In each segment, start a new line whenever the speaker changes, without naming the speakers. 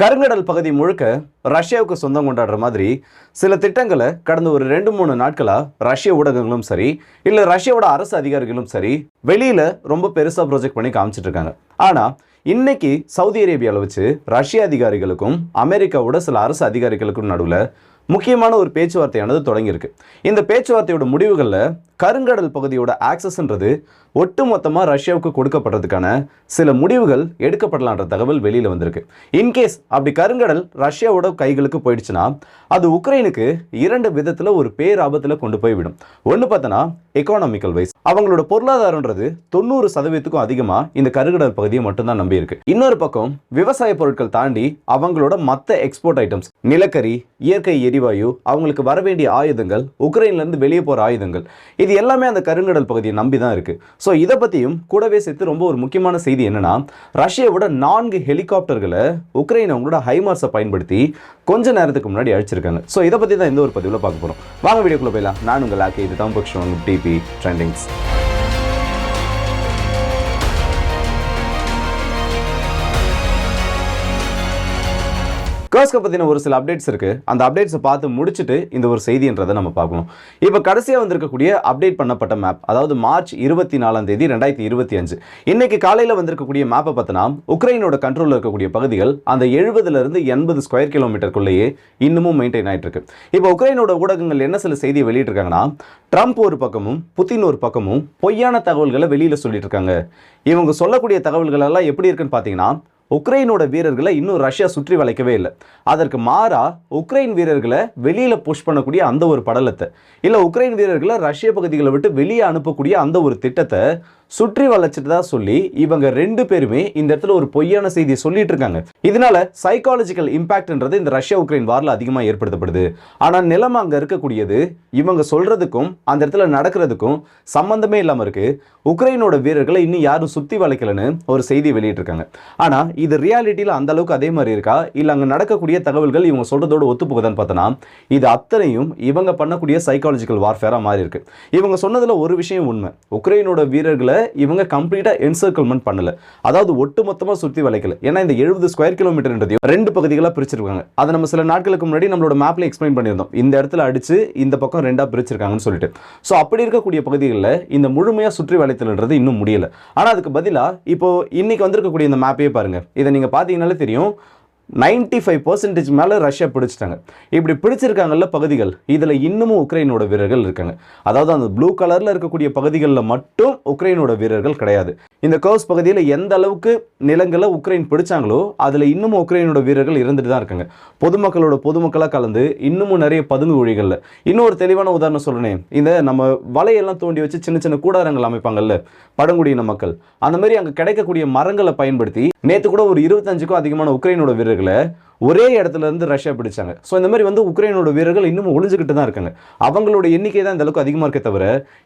கருங்கடல் பகுதி முழுக்க ரஷ்யாவுக்கு சொந்தம் கொண்டாடுற மாதிரி சில திட்டங்களை கடந்த ஒரு ரெண்டு மூணு நாட்களாக ரஷ்ய ஊடகங்களும் சரி இல்லை ரஷ்யாவோட அரசு அதிகாரிகளும் சரி வெளியில் ரொம்ப பெருசாக ப்ரொஜெக்ட் பண்ணி காமிச்சிட்டு இருக்காங்க. ஆனால் இன்னைக்கு சவுதி அரேபியாவில் வச்சு ரஷ்ய அதிகாரிகளுக்கும் அமெரிக்காவோட சில அரசு அதிகாரிகளுக்கும் நடுவில் முக்கியமான ஒரு பேச்சுவார்த்தையானது தொடங்கியிருக்கு. இந்த பேச்சுவார்த்தையோட முடிவுகளில் கருங்கடல் பகுதியோட ஆக்சஸ்ன்றது ஒட்டுமொத்தமாக ரஷ்யாவுக்கு கொடுக்கப்படுறதுக்கான சில முடிவுகள் எடுக்கப்படலான்ற தகவல் வெளியில் வந்திருக்கு. இன்கேஸ் அப்படி கருங்கடல் ரஷ்யாவோட கைகளுக்கு போயிடுச்சுன்னா அது உக்ரைனுக்கு இரண்டு விதத்தில் ஒரு பேராபத்தில் கொண்டு போய் விடும். ஒன்று பார்த்தோன்னா எக்கானாமிக்கல் வைஸ் அவங்களோட பொருளாதாரம்ன்றது தொண்ணூறு சதவீதத்துக்கும் அதிகமாக இந்த கருங்கடல் பகுதியை மட்டும்தான் நம்பி இருக்கு. இன்னொரு பக்கம் விவசாய பொருட்கள் தாண்டி அவங்களோட மற்ற எக்ஸ்போர்ட் ஐட்டம்ஸ் நிலக்கரி இயற்கை எரிவாயு அவங்களுக்கு வர வேண்டிய ஆயுதங்கள் உக்ரைன்ல இருந்து வெளியே போற ஆயுதங்கள் இது எல்லாமே அந்த கருங்கடல் பகுதியை நம்பி தான் இருக்கு. ஸோ இதை பத்தியும் கூடவே சேர்த்து ரொம்ப ஒரு முக்கியமான செய்தி என்னன்னா ரஷ்யாவோட நான்கு ஹெலிகாப்டர்களை உக்ரைன் அவங்களோட ஹைமார்ஸை பயன்படுத்தி கொஞ்ச நேரத்துக்கு முன்னாடி அழிச்சிருக்காங்க. ஸோ இதை பத்தி தான் இந்த ஒரு பதிவில் பார்க்க போறோம். வாங்க வீடியோக்குள்ள போயிடலாம். நான் உங்கள் ஆக்கி இது தான் பக்ஷம் டிபி ட்ரெண்டிங்ஸ் கர்ஸ்கை பற்றின ஒரு சில அப்டேட்ஸ் இருக்குது அந்த அப்டேட்ஸை பார்த்து முடிச்சுட்டு இந்த ஒரு செய்தின்றதை நம்ம பார்க்கணும். இப்போ கடைசியாக வந்திருக்கக்கூடிய அப்டேட் பண்ணப்பட்ட மேப் அதாவது மார்ச் இருபத்தி நாலாம் தேதி ரெண்டாயிரத்தி இருபத்தி அஞ்சு. இன்னைக்கு காலையில் வந்திருக்கக்கூடிய மேப்பை பார்த்தனா உக்ரைனோட கண்ட்ரோலில் இருக்கக்கூடிய பகுதிகள் அந்த எழுபதுலேருந்து எண்பது ஸ்கொயர் கிலோமீட்டருக்குள்ளேயே இன்னமும் மெயின்டைன் ஆகிட்டு இருக்கு இப்போ உக்ரைனோட ஊடகங்கள் என்ன சில செய்தியை வெளியிட்டிருக்காங்கன்னா ட்ரம்ப் ஒரு பக்கமும் புத்தின் ஒரு பக்கமும் பொய்யான தகவல்களை வெளியில் சொல்லிட்டு இருக்காங்க இவங்க சொல்லக்கூடிய தகவல்கள் எல்லாம் எப்படி இருக்குன்னு பார்த்தீங்கன்னா உக்ரைனோட வீரர்களை இன்னும் ரஷ்யா சுற்றி வளைக்கவே இல்லை. அதற்கு மாறா உக்ரைன் வீரர்களை வெளியில புஷ் பண்ணக்கூடிய அந்த ஒரு படலத்தை இல்லை உக்ரைன் வீரர்களை ரஷ்ய பகுதிகளை விட்டு வெளியே அனுப்பக்கூடிய அந்த ஒரு திட்டத்தை சுற்றி வளைச்சிட்டு சொல்லி இவங்க ரெண்டு பேருமே இந்த இடத்துல ஒரு பொய்யான செய்தியை சொல்லிட்டு இருக்காங்க. இதனால சைக்காலஜிக்கல் இம்பாக்ட்ன்றது இந்த ரஷ்யா உக்ரைன் வாரில் அதிகமாக ஏற்படுத்தப்படுது. ஆனால் நிலம் அங்கே இருக்கக்கூடியது இவங்க சொல்றதுக்கும் அந்த இடத்துல நடக்கிறதுக்கும் சம்பந்தமே இல்லாமல் இருக்கு. உக்ரைனோட வீரர்களை இன்னும் யாரும் சுத்தி வளைக்கலன்னு ஒரு செய்தி வெளியிட்டிருக்காங்க ஆனால் இது ரியாலிட்டியில் அந்த அளவுக்கு அதே மாதிரி இருக்கா? இல்லை அங்கே நடக்கக்கூடிய தகவல்கள் இவங்க சொல்றதோட ஒத்துப்போகுதுன்னு பார்த்தோன்னா இது அத்தனையும் இவங்க பண்ணக்கூடிய சைக்காலஜிக்கல் வார்ஃபேராக மாறி இருக்கு. இவங்க சொன்னதில் ஒரு விஷயம் உண்மை. உக்ரைனோட வீரர்களை இவங்க கம்ப்ளீட்டா என்சர்க்கிள்மெண்ட் பண்ணல. அதாவது ஒட்டுமொத்தமா சுத்தி வளைக்கல. ஏன்னா இந்த எழுபது ஸ்கொயர் கிலோமீட்டர்ன்றதையும் ரெண்டு பகுதிகளா பிரிச்சிருக்காங்க. அதை நம்ம சில நாட்களுக்கு முன்னாடி நம்மளோட மேப்ல எக்ஸ்பிளைன் பண்ணியிருந்தோம். இந்த இடத்துல அடிச்சு இந்த பக்கம் ரெண்டா பிரிச்சிருக்காங்கன்னு சொல்லிட்டு. ஸோ அப்படி இருக்கக்கூடிய பகுதிகளில் இந்த முழுமையா சுற்றி வளைத்தல்ன்றது இன்னும் முடியல. ஆனா அதுக்கு பதிலா இப்போ இன்னைக்கு வந்திருக்கக்கூடிய இந்த மேப்பையே பாருங்க. இதை நீங்க பாத்தீங்கன்னாலே தெரியும். நைன்டி ஃபைவ் பர்சன்டேஜ் மேலே ரஷ்யா பிடிச்சிட்டாங்க. இப்படி பிடிச்சிருக்காங்கல்ல பகுதிகள் இதில் இன்னமும் உக்ரைனோட வீரர்கள் இருக்காங்க. அதாவது அந்த ப்ளூ கலரில் இருக்கக்கூடிய பகுதிகளில் மட்டும் உக்ரைனோட வீரர்கள் கிடையாது. இந்த கர்ஸ் பகுதியில் எந்த அளவுக்கு நிலங்களை உக்ரைன் பிடிச்சாங்களோ அதில் இன்னமும் உக்ரைனோட வீரர்கள் இருந்துட்டு தான் இருக்காங்க. பொதுமக்களோட பொதுமக்களாக கலந்து இன்னமும் நிறைய பதுங்கு ஒழிகளில் இன்னொரு தெளிவான உதாரணம் சொல்லணும் இந்த நம்ம வலையெல்லாம் தோண்டி வச்சு சின்ன சின்ன கூடாரங்கள் அமைப்பாங்கல்ல பழங்குடியின மக்கள். அந்த மாதிரி அங்கே கிடைக்கக்கூடிய மரங்களை பயன்படுத்தி நேற்று கூட ஒரு இருபத்தஞ்சுக்கும் அதிகமான உக்ரைனோட வீரர்கள் நண்பர்களை ஒரே இடத்துல இருந்து ரஷ்யா பிடிச்சாங்க. ஸோ இந்த மாதிரி வந்து உக்ரைனோட வீரர்கள் இன்னும் ஒளிஞ்சுக்கிட்டு தான் இருக்காங்க. அவங்களோட எண்ணிக்கை தான் இந்த அளவுக்கு அதிகமாக இருக்கே தவிர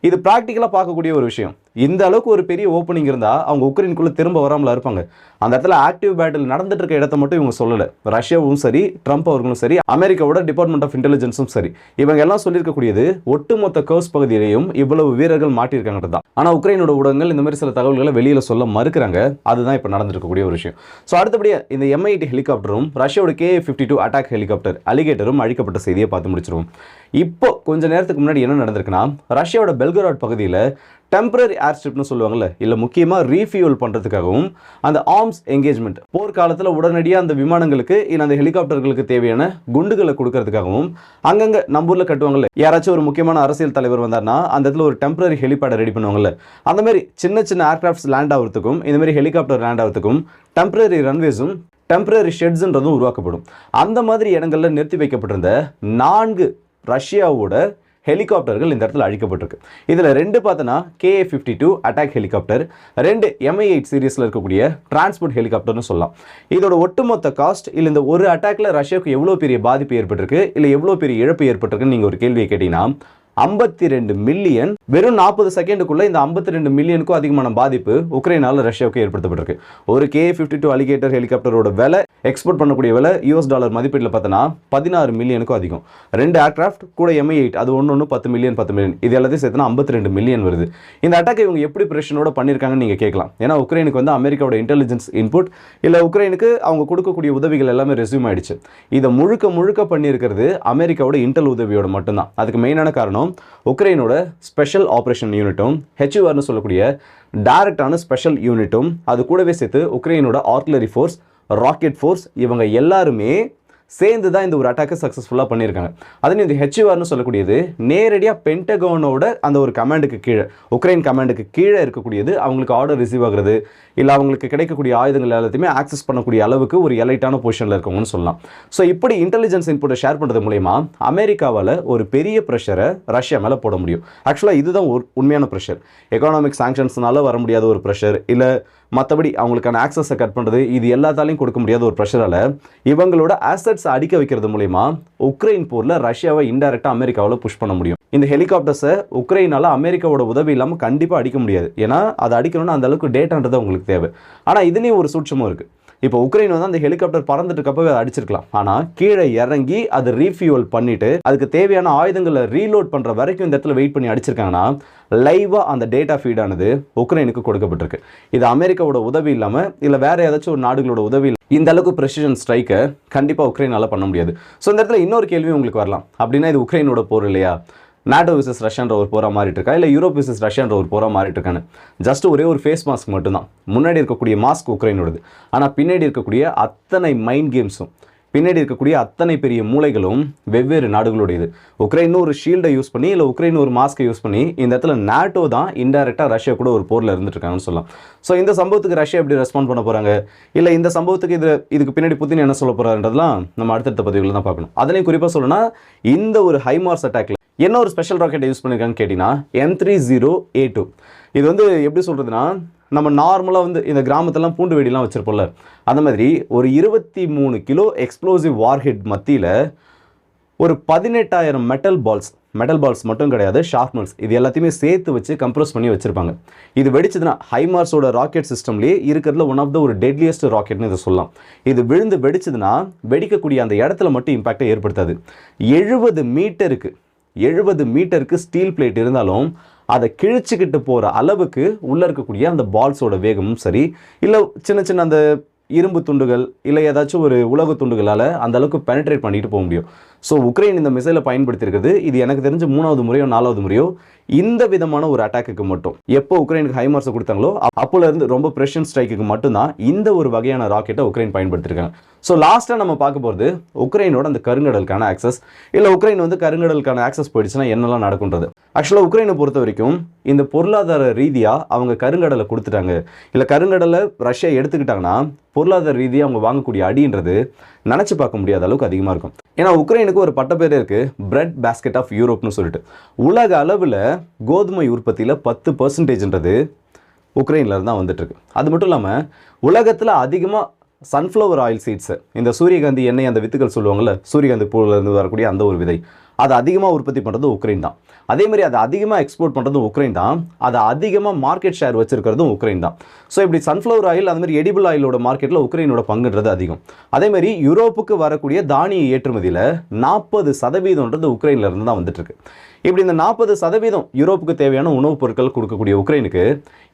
இது ப்ராக்டிக்கலாக பார்க்கக்கூடிய ஒரு விஷயம். இந்த அளவுக்கு ஒரு பெரிய ஓப்பனிங் இருந்தால் அவங்க உக்ரைனுக்குள்ளே திரும்ப வராமல இருப்பாங்க. அந்த இடத்துல ஆக்டிவ் பேட்டில் நடந்துட்டு இருக்க இடத்த மட்டும் இவங்க சொல்லலை. ரஷ்யாவும் சரி ட்ரம்ப் அவர்களும் சரி அமெரிக்காவோட டிபார்ட்மெண்ட் ஆஃப் இன்டெலிஜென்ஸும் சரி. இவங்க எல்லாம் சொல்லியிருக்கக்கூடியது ஒட்டுமொத்த கர்ஸ் பகுதியிலையும் இவ்வளவு வீரர்கள் மாட்டியிருக்காங்கிறது தான். ஆனால் உக்ரைனோட ஊடகங்கள் இந்த மாதிரி சில தகவல்களை வெளியில் சொல்ல மறுக்கிறாங்க. அதுதான் இப்போ நடந்திருக்கக்கூடிய ஒரு விஷயம். ஸோ அடுத்தபடியாக இந்த எம்ஐடி ஹெலிகாப்டரும் ரஷ்யாவோட K fifty two attack helicopter அலிகேட்டரும் அழிக்கப்பட்ட செய்தியை பார்த்து முடிச்சிருவோம். இப்போ கொஞ்ச நேரத்துக்கு முன்னாடி என்ன நடந்திருக்குன்னா ரஷ்யாவோட பெல்கராட் பகுதியில் டெம்பரரி ஏர் ஸ்ட்ரிப்னு சொல்லுவாங்கல்ல இல்லை முக்கியமாக ரீஃபியூல் பண்ணுறதுக்காகவும் அந்த ஆர்ம்ஸ் என்கேஜ்மெண்ட் போர்க்காலத்தில் உடனடியாக அந்த விமானங்களுக்கு இல்லை அந்த ஹெலிகாப்டர்களுக்கு தேவையான குண்டுகளை கொடுக்கறதுக்காகவும் அங்கங்கே நம்ம ஊரில் கட்டுவாங்கல்ல யாராச்சும் ஒரு முக்கியமான அரசியல் தலைவர் வந்தார்னா அந்த இடத்துல ஒரு டெம்பரரி ஹெலிபேடை ரெடி பண்ணுவாங்கல்ல. அந்த மாதிரி சின்ன சின்ன ஏர்கிராஃப்ட்ஸ் லேண்ட் ஆகிறதுக்கும் இந்த மாதிரி ஹெலிகாப்டர் லேண்ட் ஆகிறதுக்கும் டெம்பரரி ரன்வேஸும் டெம்பரரி ஷெட்ஸுன்றதும் உருவாக்கப்படும். அந்த மாதிரி இடங்களில் நிறுத்தி வைக்கப்பட்டிருந்த நான்கு ரஷ்யாவோட ஹெலிகாப்டர்கள் இந்த இடத்துல அழிக்கப்பட்டிருக்கு. இதில் ரெண்டு பார்த்தோன்னா K fifty two attack helicopter ரெண்டு எம்ஐ எயிட் சீரீஸில் இருக்கக்கூடிய டிரான்ஸ்போர்ட் ஹெலிகாப்டர்னு சொல்லலாம். இதோட ஒட்டுமொத்த காஸ்ட் இல்லை இந்த ஒரு அட்டாக்ல ரஷ்யாவுக்கு எவ்வளோ பெரிய பாதிப்பு ஏற்பட்டிருக்கு இல்லை எவ்வளோ பெரிய இழப்பு ஏற்பட்டிருக்குன்னு நீங்கள் ஒரு கேள்வியை கேட்டிங்கன்னா ஐம்பத்தி ரெண்டு மில்லியன் வெறும் நாற்பது செகண்டுக்குள்ள இந்த ஐம்பத்தி ரெண்டு மில்லியனுக்கும் அதிகமான பாதிப்பு உக்ரைனால ரஷ்யாவுக்கு ஏற்படுத்தப்பட்டிருக்கு. ஒரு கே ஃபிஃப்டி டூ அலிகேட்டர் ஹெலிகாப்டரோட விலை எக்ஸ்போர்ட் பண்ணக்கூடிய விலை யூஎஸ் டாலர் மதிப்பீட்டில் பார்த்தோன்னா பதினாறு மில்லியனுக்கும் அதிகம். ரெண்டு ஏர்க்ராஃப்ட் கூட எம்ஐ எயிட் அது ஒன்று ஒன்று பத்து மில்லியன் பத்து மில்லியன் இது எல்லாத்தையும் சேர்த்துனா ஐம்பத்தி ரெண்டு மில்லியன் வருது. இந்த அட்டாக் இவங்க எப்படி பிரஷனோட பண்ணியிருக்காங்கன்னு நீங்கள் கேட்கலாம். ஏன்னா உக்ரைனுக்கு வந்து அமெரிக்காவோட இன்டெலிஜென்ஸ் இன்புட் இல்லை உக்ரைனுக்கு அவங்க கொடுக்கக்கூடிய உதவிகள் எல்லாமே ரெஸ்யூம் ஆயிடுச்சு. இதை முழுக்க முழுக்க பண்ணியிருக்கிறது அமெரிக்காவோட இன்டெல் உதவியோட மட்டும்தான். அதுக்கு மெயினான காரணம் உக்ரைனோட ஸ்பெஷல் ஆப்ரேஷன் யூனிட்டும் ஹெச்யூஆர்னு சொல்லக்கூடிய டைரக்டான ஸ்பெஷல் யூனிட்டும் அது கூடவே சேர்த்து உக்ரைனோட ஆர்ட்லரி ஃபோர்ஸ் ராக்கெட் ஃபோர்ஸ் இவங்க எல்லாருமே சேர்ந்து தான் இந்த ஒரு அட்டாக்கை சக்ஸஸ்ஃபுல்லாக பண்ணியிருக்காங்க. அதுவும் இந்த ஹெச்யூஆர்னு சொல்லக்கூடியது நேரடியாக பென்டகோனோட அந்த ஒரு கமாண்டுக்கு கீழே உக்ரைன் கமாண்டுக்கு கீழே இருக்கக்கூடியது அவங்களுக்கு ஆர்டர் ரிசீவ் ஆகுறது இல்லை அவங்களுக்கு கிடைக்கக்கூடிய ஆயுதங்கள் எல்லாத்தையுமே ஆக்சஸ் பண்ணக்கூடிய அளவுக்கு ஒரு எலைட்டான பொசிஷனில் இருக்கவங்கன்னு சொல்லலாம். ஸோ இப்படி இன்டெலிஜென்ஸ் இன்புட்டை ஷேர் பண்ணுறது மூலயமா அமெரிக்காவால் ஒரு பெரிய ப்ரெஷரை ரஷ்யா மேலே போட முடியும். ஆக்சுவலாக இதுதான் ஒரு உண்மையான ப்ரெஷர் எக்கானாமிக் சாங்ஷன்ஸ்னால வர முடியாத ஒரு ப்ரெஷர் இல்லை மற்றபடி அவங்களுக்கான ஆக்சஸை கட் பண்ணுறது இது எல்லாத்தாலையும் கொடுக்க முடியாத ஒரு ப்ரெஷரால் இவங்களோட ஆசட்ஸ் அடிக்க வைக்கிறது மூலிமா உக்ரைன் போரில் ரஷ்யாவை இன்டெரக்டாக அமெரிக்காவில் புஷ் பண்ண முடியும். இந்த ஹெலிகாப்டர்ஸை உக்ரைனால் அமெரிக்காவோட உதவி இல்லாமல் கண்டிப்பாக அடிக்க முடியாது. ஏன்னா அதை அடிக்கணும்னா அந்த அளவுக்கு டேட்டான்றது அவங்களுக்கு தேவை. ஆனால் இதுலேயும் ஒரு சூட்சமும் இருக்குது இப்போ உக்ரைன் வந்து அந்த ஹெலிகாப்டர் பறந்துட்டு இருக்கப்பவே அதை அடிச்சிருக்கலாம். ஆனால் கீழே இறங்கி அதை ரீஃபியூல் பண்ணிட்டு அதுக்கு தேவையான ஆயுதங்களை ரீலோட் பண்ணுற வரைக்கும் இந்த இடத்துல வெயிட் பண்ணி அடிச்சிருக்காங்கன்னா லைவாக அந்த டேட்டா ஃபீடானது உக்ரைனுக்கு கொடுக்கப்பட்டிருக்கு. இது அமெரிக்காவோட உதவி இல்லாமல் இல்லை வேற ஏதாச்சும் ஒரு நாடுகளோட உதவி இந்த அளவுக்கு ப்ரெசிஷன் ஸ்ட்ரைக்கை கண்டிப்பாக உக்ரைனால் பண்ண முடியாது. ஸோ இந்த இடத்துல இன்னொரு கேள்வி உங்களுக்கு வரலாம். அப்படின்னா இது உக்ரைனோட போர் இல்லையா? நாட்டோ விசஸ் ரஷ்யன்ற ஒரு போரா மாறிட்டு இருக்கா இல்லை யூரோப் விசஸ் ரஷ்யன்ற ஒரு போகிற மாறிட்டு இருக்கான்னு ஜஸ்ட் ஒரே ஒரு ஃபேஸ் மாஸ்க் மட்டும்தான். முன்னாடி இருக்கக்கூடிய மாஸ்க் உக்ரைனோடது ஆனால் பின்னாடி இருக்கக்கூடிய அத்தனை மைண்ட் கேம்ஸும் பின்னாடி இருக்கக்கூடிய அத்தனை பெரிய மூளைகளும் வெவ்வேறு நாடுகளுடையது. உக்ரைன் ஒரு ஷீல்டை யூஸ் பண்ணி இல்லை உக்ரைன் ஒரு மாஸ்க்கை யூஸ் பண்ணி இந்த இடத்துல நாட்டோ தான் இன்டெரக்டாக ரஷ்யா கூட ஒரு போரில் இருந்துட்டுருக்காங்கன்னு சொல்லலாம். ஸோ இந்த சம்பவத்துக்கு ரஷ்யா எப்படி ரெஸ்பாண்ட் பண்ண போகிறாங்க இல்லை இந்த சம்பவத்துக்கு இது இதுக்கு பின்னாடி புத்தின் என்ன சொல்ல போகிறாருன்றதுலாம் நம்ம அடுத்தடுத்த பதிவுகளில் தான் பார்க்கணும். அதுலேயும் குறிப்பாக சொல்லணும்னா இந்த ஒரு ஹைமார்ஸ் அட்டாக்ல என்ன ஒரு ஸ்பெஷல் ராக்கெட் யூஸ் பண்ணியிருக்காங்கன்னு கேட்டிங்கன்னா M three zero A two இது வந்து எப்படி சொல்கிறதுனா நம்ம நார்மலாக வந்து இந்த கிராமத்தெல்லாம் பூண்டு வெடிலாம் வச்சுருப்போம்ல அந்த மாதிரி ஒரு இருபத்தி மூணு கிலோ எக்ஸ்ப்ளோசிவ் வார்ஹெட் மத்தியில் ஒரு பதினெட்டாயிரம் மெட்டல் பால்ஸ் மெட்டல் பால்ஸ் மட்டும் கிடையாது ஷார்ப்னல்ஸ் இது எல்லாத்தையுமே சேர்த்து வச்சு கம்ப்ரோஸ் பண்ணி வச்சுருப்பாங்க. இது வெடிச்சதுன்னா ஹைமார்ஸோட ராக்கெட் சிஸ்டம்லேயே இருக்கிறதுல ஒன் ஆஃப் த ஒரு டெட்லியஸ்ட் ராக்கெட்னு இதை சொல்லலாம். இது விழுந்து வெடிச்சதுன்னா வெடிக்கக்கூடிய அந்த இடத்துல மட்டும் இம்பாக்டை ஏற்படுத்தாது. எழுபது மீட்டருக்கு எழுபது மீட்டருக்கு ஸ்டீல் பிளேட் இருந்தாலும் அதை கிழிச்சுக்கிட்டு போகிற அளவுக்கு உள்ளே இருக்கக்கூடிய அந்த பால்ஸோட வேகமும் சரி இல்லை சின்ன சின்ன அந்த இரும்பு துண்டுகள் இல்லை ஏதாச்சும் ஒரு உலக துண்டுகளால் அந்த அளவுக்கு பெனட்ரேட் பண்ணிட்டு போக முடியும். ஸோ உக்ரைன் இந்த மிசைலை பயன்படுத்தியிருக்குது இது எனக்கு தெரிஞ்சு மூணாவது முறையோ நாலாவது முறையோ இந்த விதமான ஒரு அட்டாக்குக்கு மட்டும். எப்போ உக்ரைனுக்கு ஹைமார்ஸை கொடுத்தாங்களோ அப்போலேருந்து ரொம்ப ப்ரெஷன் ஸ்ட்ரைக்குக்கு மட்டும்தான் இந்த ஒரு வகையான ராக்கெட்டை உக்ரைன் பயன்படுத்தியிருக்காங்க. ஸோ லாஸ்ட்டாக நம்ம பார்க்க போகிறது உக்ரைனோட அந்த கருங்கடலுக்கான ஆக்சஸ் இல்லை உக்ரைன் வந்து கருங்கடலுக்கான ஆக்சஸ் போயிடுச்சுன்னா என்னெல்லாம் நடக்குன்றது? ஆக்சுவலாக உக்ரைனை பொறுத்த வரைக்கும் இந்த பொருளாதார ரீதியாக அவங்க கருங்கடலை கொடுத்துட்டாங்க. இல்லை கருங்கடலை ரஷ்யா எடுத்துக்கிட்டாங்கன்னா பொருளாதார ரீதியாக அவங்க வாங்கக்கூடிய அடின்றது நினச்சி பார்க்க முடியாத அளவுக்கு அதிகமாக இருக்கும். ஏன்னா உக்ரைனுக்கு ஒரு பட்டப்பேர் இருக்குது பிரெட் பேஸ்கெட் ஆஃப் யூரோப்னு சொல்லிட்டு. உலக அளவில் கோதுமை உற்பத்தியில் பத்து பர்சன்டேஜ்ன்றது உக்ரைனில் தான் வந்துட்டு அது மட்டும் இல்லாமல் உலகத்தில் அதிகமாக சன்ஃப்ளவர் ஆயில் சீட்ஸு இந்த சூரியகாந்தி எண்ணெய் அந்த வித்துக்கள் சொல்லுவாங்கள்ல சூரியகாந்தி பூவிலேருந்து வரக்கூடிய அந்த ஒரு விதை. அதை அதிகமாக உற்பத்தி பண்ணுறது உக்ரைன் தான். அதேமாதிரி அதை அதிகமாக எக்ஸ்போர்ட் பண்ணுறதும் உக்ரைன் தான். அதை அதிகமாக மார்க்கெட் ஷேர் வச்சிருக்கிறதும் உக்ரைன் தான். ஸோ இப்படி சன்ஃப்ளவர் ஆயில் அதுமாதிரி எடிபிள் ஆயிலோட மார்க்கெட்டில் உக்ரைனோட பங்குன்றது அதிகம். அதே மாதிரி யூரோப்புக்கு வரக்கூடிய தானிய ஏற்றுமதியில் நாற்பது சதவீதம்ன்றது உக்ரைனில் இருந்து தான் வந்துட்டுருக்கு இப்படி இந்த நாற்பது சதவீதம் யூரோப்புக்கு தேவையான உணவுப் பொருட்கள் கொடுக்கக்கூடிய உக்ரைனுக்கு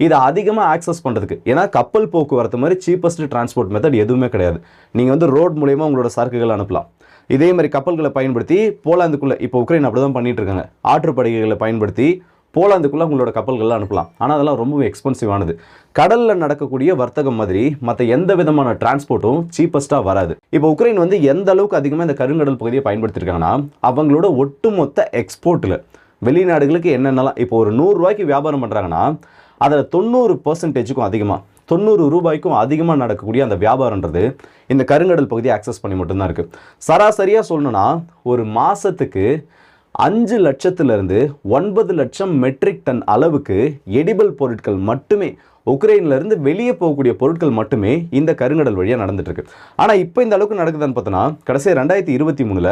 இதை அதிகமாக ஆக்சஸ் பண்ணுறதுக்கு ஏன்னா கப்பல் போக்குவரத்து மாதிரி சீப்பஸ்ட் டிரான்ஸ்போர்ட் மெத்தட் எதுவுமே கிடையாது. நீங்கள் வந்து ரோட் மூலயமா உங்களோட சரக்குகள் அனுப்பலாம். இதே மாதிரி கப்பல்களை பயன்படுத்தி போலாந்துக்குள்ளே இப்போ உக்ரைன் அப்படி தான் பண்ணிகிட்டு இருக்காங்க ஆற்றுப்படுகைகளை பயன்படுத்தி போலாந்துக்குள்ளே உங்களோட கப்பல்கள்லாம் அனுப்பலாம். ஆனால் அதெல்லாம் ரொம்பவே எக்ஸ்பென்சிவானது கடலில் நடக்கக்கூடிய வர்த்தகம் மாதிரி மற்ற எந்த விதமான டிரான்ஸ்போர்ட்டும் சீப்பஸ்ட்டாக வராது. இப்போ உக்ரைன் வந்து எந்த அளவுக்கு அதிகமாக இந்த கருங்கடல் பகுதியை பயன்படுத்தியிருக்காங்கன்னா அவங்களோட ஒட்டுமொத்த எக்ஸ்போர்ட்டில் வெளிநாடுகளுக்கு என்னென்னலாம் இப்போ ஒரு நூறுரூவாய்க்கு வியாபாரம் பண்ணுறாங்கன்னா அதில் தொண்ணூறு பர்சன்டேஜுக்கும் அதிகமாக தொண்ணூறு ரூபாய்க்கும் அதிகமாக நடக்கக்கூடிய அந்த வியாபாரன்றது இந்த கருங்கடல் பகுதியை ஆக்சஸ் பண்ணி மட்டும்தான் இருக்குது சராசரியாக சொல்லணும்னா ஒரு மாதத்துக்கு அஞ்சு லட்சத்திலிருந்து ஒன்பது லட்சம் மெட்ரிக் டன் அளவுக்கு எடிபிள் பொருட்கள் மட்டுமே உக்ரைன்லேருந்து வெளியே போகக்கூடிய பொருட்கள் மட்டுமே இந்த கருங்கடல் வழியாக நடந்துட்டு இருக்கு ஆனால் இப்போ இந்த அளவுக்கு நடக்குதுன்னு பார்த்தோன்னா கடைசி ரெண்டாயிரத்தி இருபத்தி மூணில்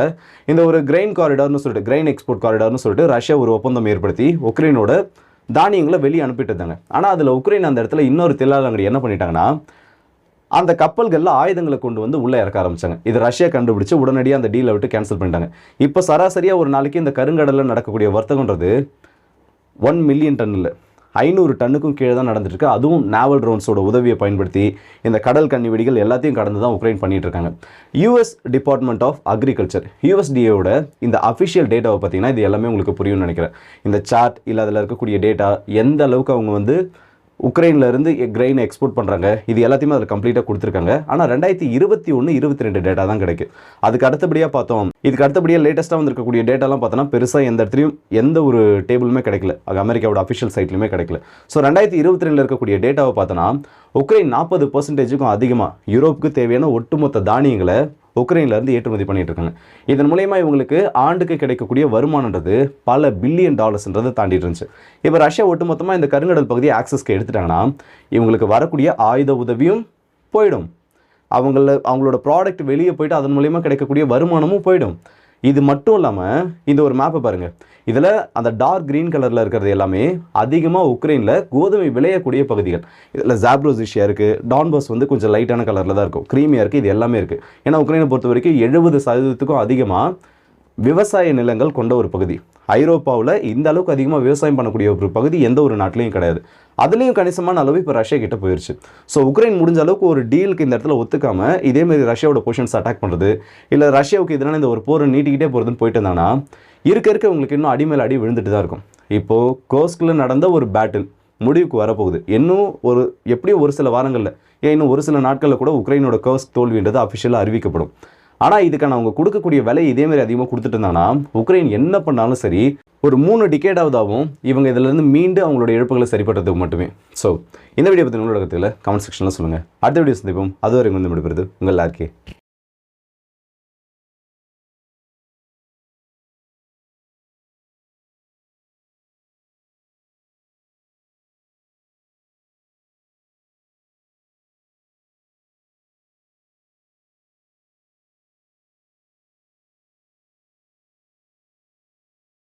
இந்த ஒரு கிரைன் காரிடார்னு சொல்லிட்டு கிரெயின் எக்ஸ்போர்ட் காரிடார்னு சொல்லிட்டு ரஷ்யா ஒரு ஒப்பந்தம் ஏற்படுத்தி உக்ரைனோட தானியங்களை வெளியே அனுப்பிட்டு இருந்தாங்க ஆனால் அதில் உக்ரைன் அந்த இடத்துல இன்னொரு தில்லாலங்கடி என்ன பண்ணிட்டாங்கன்னா அந்த கப்பல்களில் ஆயுதங்களை கொண்டு வந்து உள்ளே இறக்க ஆரம்பித்தாங்க இது ரஷ்யா கண்டுபிடிச்சு உடனடியாக அந்த டீலை விட்டு கேன்சல் பண்ணிட்டாங்க. இப்போ சராசரியாக ஒரு நாளைக்கு இந்த கருங்கடலில் நடக்கக்கூடிய வர்த்தகன்றது ஒன் மில்லியன் டன் இல்லை ஐநூறு டன்னுக்கும் கீழே தான் நடந்துட்டுருக்கு அதுவும் நாவல் ட்ரோன்ஸோட உதவியை பயன்படுத்தி இந்த கடல் கண்ணி வெடிகள் எல்லாத்தையும் கடந்து தான் உக்ரைன் பண்ணிகிட்டு இருக்காங்க. யூஎஸ் டிபார்ட்மெண்ட் ஆஃப் அக்ரிகல்ச்சர் யூஎஸ்டிஏவோட இந்த அஃபிஷியல் டேட்டாவை பார்த்தீங்கன்னா இது எல்லாமே உங்களுக்கு புரியும்னு நினைக்கிறேன். இந்த சார்ட் இல்லை அதில் இருக்கக்கூடிய டேட்டா எந்த அளவுக்கு அவங்க வந்து உக்ரைனில் இருந்து கிரெயினை எக்ஸ்போர்ட் பண்ணுறாங்க இது எல்லாத்தையுமே அதில் கம்ப்ளீட்டாக கொடுத்துருக்காங்க. ஆனால் ரெண்டாயிரத்தி இருபத்தி ஒன்று இருபத்தி ரெண்டு டேட்டா தான் கிடைக்கும் அதுக்கு அடுத்தபடியாக பார்த்தோம். இதுக்கு அடுத்தபடியாக லேட்டஸ்ட்டாக வந்திருக்கக்கூடிய டேட்டாலாம் பார்த்தோன்னா பெருசாக எந்த இடத்துலையும் எந்த ஒரு டேபிளுமே கிடைக்கல. அது அமெரிக்காவோட அஃபிஷியல் சைட்லையுமே கிடைக்கல. ஸோ ரெண்டாயிரத்தி இருபத்தி ரெண்டில் இருக்கக்கூடிய டேட்டாவை பார்த்தோன்னா உக்ரைன் நாற்பது பர்சன்டேஜுக்கும் அதிகமாக யூரோப்புக்கு தேவையான ஒட்டுமொத்த தானியங்களை உக்ரைன்லேருந்து ஏற்றுமதி பண்ணிட்டு இருக்காங்க. இதன் மூலயமா இவங்களுக்கு ஆண்டுக்கு கிடைக்கக்கூடிய வருமானன்றது பல பில்லியன் டாலர்ஸ்ன்றதை தாண்டிட்டு இருந்துச்சு. இப்போ ரஷ்யா ஒட்டுமொத்தமாக இந்த கருங்கடல் பகுதியை ஆக்சஸ்க்கு எடுத்துட்டாங்கன்னா இவங்களுக்கு வரக்கூடிய ஆயுத உதவியும் போயிடும். அவங்கள அவங்களோட ப்ராடக்ட் வெளியே போயிட்டு அதன் மூலயமா கிடைக்கக்கூடிய வருமானமும் போயிடும். இது மட்டும் இல்லாமல் இந்த ஒரு மேப்பை பாருங்கள் இதில் அந்த டார்க் க்ரீன் கலரில் இருக்கிறது எல்லாமே அதிகமாக உக்ரைனில் கோதுமை விளையக்கூடிய பகுதிகள். இதில் ஜாப்ரோசிஷியா இருக்குது டான்பஸ் வந்து கொஞ்சம் லைட்டான கலரில் தான் இருக்கும். க்ரீமியாக இருக்குது இது எல்லாமே இருக்குது ஏன்னா உக்ரைனை பொறுத்த வரைக்கும் எழுபது சதவீதத்துக்கும் அதிகமாக விவசாய நிலங்கள் கொண்ட ஒரு பகுதி. ஐரோப்பாவில் இந்த அளவுக்கு அதிகமாக விவசாயம் பண்ணக்கூடிய ஒரு பகுதி எந்த ஒரு நாட்டிலையும் கிடையாது. அதுலேயும் கணிசமான அளவு இப்போ ரஷ்யா கிட்ட போயிருச்சு. ஸோ உக்ரைன் முடிஞ்ச அளவுக்கு ஒரு டீலுக்கு இந்த இடத்துல ஒத்துக்காம இதேமாரி ரஷ்யாவோட பொசிஷன்ஸ் அட்டாக் பண்ணுறது இல்லை ரஷ்யாவுக்கு எதிரான இந்த ஒரு போரை நீட்டிக்கிட்டே போகிறதுன்னு போயிட்டு இருந்தாங்கன்னா இருக்க இருக்க உங்களுக்கு இன்னும் அடிமேல் அடி விழுந்துட்டு தான் இருக்கும். இப்போது கோஸ்கில் நடந்த ஒரு பேட்டில் முடிவுக்கு வரப்போகுது. இன்னும் ஒரு எப்படியும் ஒரு சில வாரங்களில் ஏன் இன்னும் ஒரு சில நாட்களில் கூட உக்ரைனோட கோஸ்க் தோல்வின்றது அஃபிஷியலாக அறிவிக்கப்படும். ஆனால் இதுக்கான அவங்க கொடுக்கக்கூடிய விலை இதேமாரி அதிகமாக கொடுத்துட்டு இருந்தாங்கன்னா உக்ரைன் என்ன பண்ணாலும் சரி ஒரு மூணு டிகேடாவதாகவும் இவங்க இதிலேருந்து மீண்டு அவங்களோட இழப்புகளை சரிப்படுறதுக்கு மட்டுமே. ஸோ இந்த வீடியோ பற்றி உங்களோட கருத்துல கமெண்ட் செக்ஷனில் சொல்லுங்கள் அடுத்த வீடியோ சந்திப்போம். அதுவரை வந்து விடுபடுறது உங்கள் எல்லாருக்கே